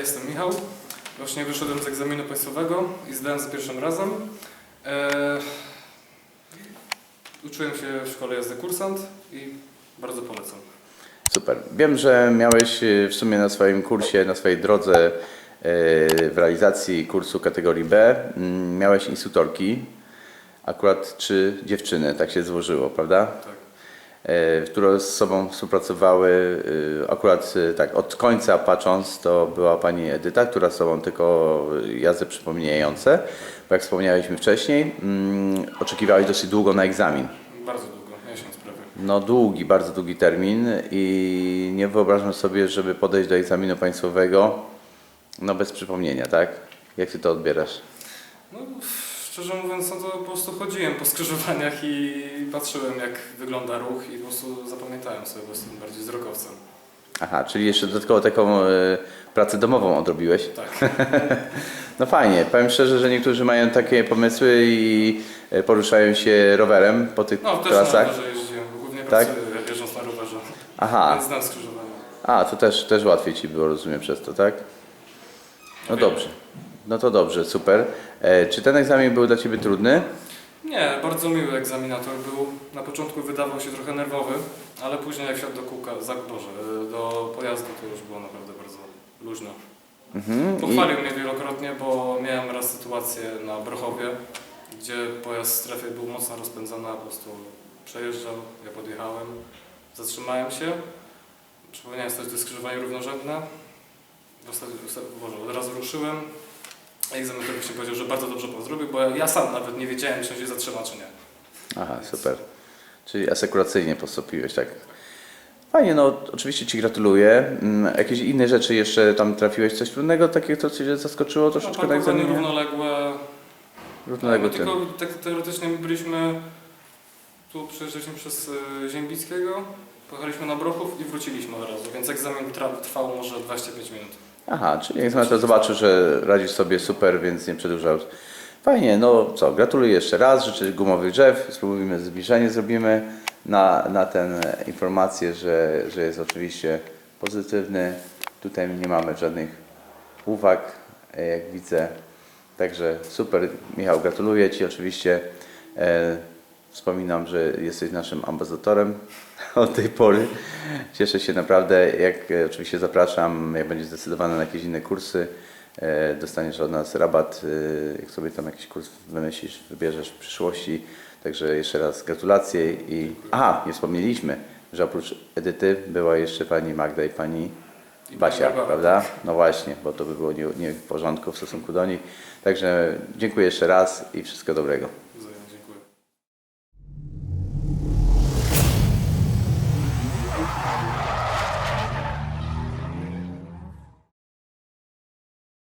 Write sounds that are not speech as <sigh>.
jestem Michał. Właśnie wyszedłem z egzaminu państwowego i zdałem za pierwszym razem. E, uczyłem się w szkole jazdy kursant i bardzo polecam. Super. Wiem, że miałeś y, w sumie na swoim kursie, na swojej drodze y, w realizacji kursu kategorii B, mm, miałeś instruktorki, akurat trzy dziewczyny, tak się złożyło, prawda? Tak. E, które z sobą współpracowały, y, akurat y, tak, od końca patrząc, to była pani Edyta, która z sobą tylko jazdy przypominające, bo jak wspomnieliśmy wcześniej, mm, oczekiwałeś dosyć długo na egzamin. Bardzo długo, miesiąc prawie. No długi, bardzo długi termin i nie wyobrażam sobie, żeby podejść do egzaminu państwowego no bez przypomnienia, tak? Jak ty to odbierasz? No, szczerze mówiąc, no to po prostu chodziłem po skrzyżowaniach i patrzyłem jak wygląda ruch i po prostu zapamiętałem sobie, bo jestem bardziej wzrokowcem. Aha, czyli jeszcze dodatkowo taką e, pracę domową odrobiłeś? Tak. <laughs> No fajnie, powiem szczerze, że niektórzy mają takie pomysły i e, poruszają się rowerem po tych No, też na trasach. rowerze jeździłem, głównie Tak? pracuję jeżdżąc na rowerze. Aha, Więc znam skrzyżowania. a to też, też łatwiej ci było, rozumiem, przez to, tak? No dobrze. No to dobrze, super. E, czy ten egzamin był dla ciebie trudny? Nie, bardzo miły egzaminator był. Na początku wydawał się trochę nerwowy, ale później jak wsiadł do kółka, za, Boże, do pojazdu to już było naprawdę bardzo luźno. Mhm. I, Pochwalił mnie wielokrotnie, bo miałem raz sytuację na Brochowie, gdzie pojazd w strefie był mocno rozpędzony, a po prostu przejeżdżał, ja podjechałem, zatrzymałem się, przypomniałem sobie, że to jest skrzyżowanie równorzędne, Boże, od razu ruszyłem, a egzaminator właśnie powiedział, że bardzo dobrze pan zrobił, bo ja, sam nawet nie wiedziałem, czy on się zatrzyma, czy nie. Aha, super. Czyli asekuracyjnie postąpiłeś, tak? Fajnie, no oczywiście Ci gratuluję. Mm, Jakieś inne rzeczy jeszcze tam trafiłeś? Coś trudnego, takiego, co Cię zaskoczyło troszeczkę no, na parkowanie egzaminie? równoległe, Równoległe my tym. tylko tak teoretycznie my byliśmy, tu przejeżdżaliśmy przez y, Ziębickiego, pojechaliśmy na Brochów i wróciliśmy od razu, więc egzamin tra- trwał może 25 minut. Aha, czyli egzaminator zobaczył, że radzisz sobie super, więc nie przedłużał. Fajnie, no co, gratuluję jeszcze raz, życzę gumowych drzew, spróbujemy zbliżenie, zrobimy na, na e, informację, że, że jest oczywiście pozytywny. Tutaj nie mamy żadnych uwag, e, jak widzę. Także super, Michał, gratuluję Ci oczywiście. Wspominam, że jesteś naszym ambasadorem <laughs> od tej pory. Cieszę się naprawdę, jak e, oczywiście zapraszam, jak będziesz zdecydowany na jakieś inne kursy, e, dostaniesz od nas rabat, e, jak sobie tam jakiś kurs wymyślisz, wybierzesz w przyszłości. Także jeszcze raz gratulacje i... Aha, nie wspomnieliśmy, że oprócz Edyty była jeszcze Pani Magda i Pani Basia, prawda? No właśnie, bo to by było nie, nie w porządku w stosunku do nich. Także dziękuję jeszcze raz i wszystkiego dobrego.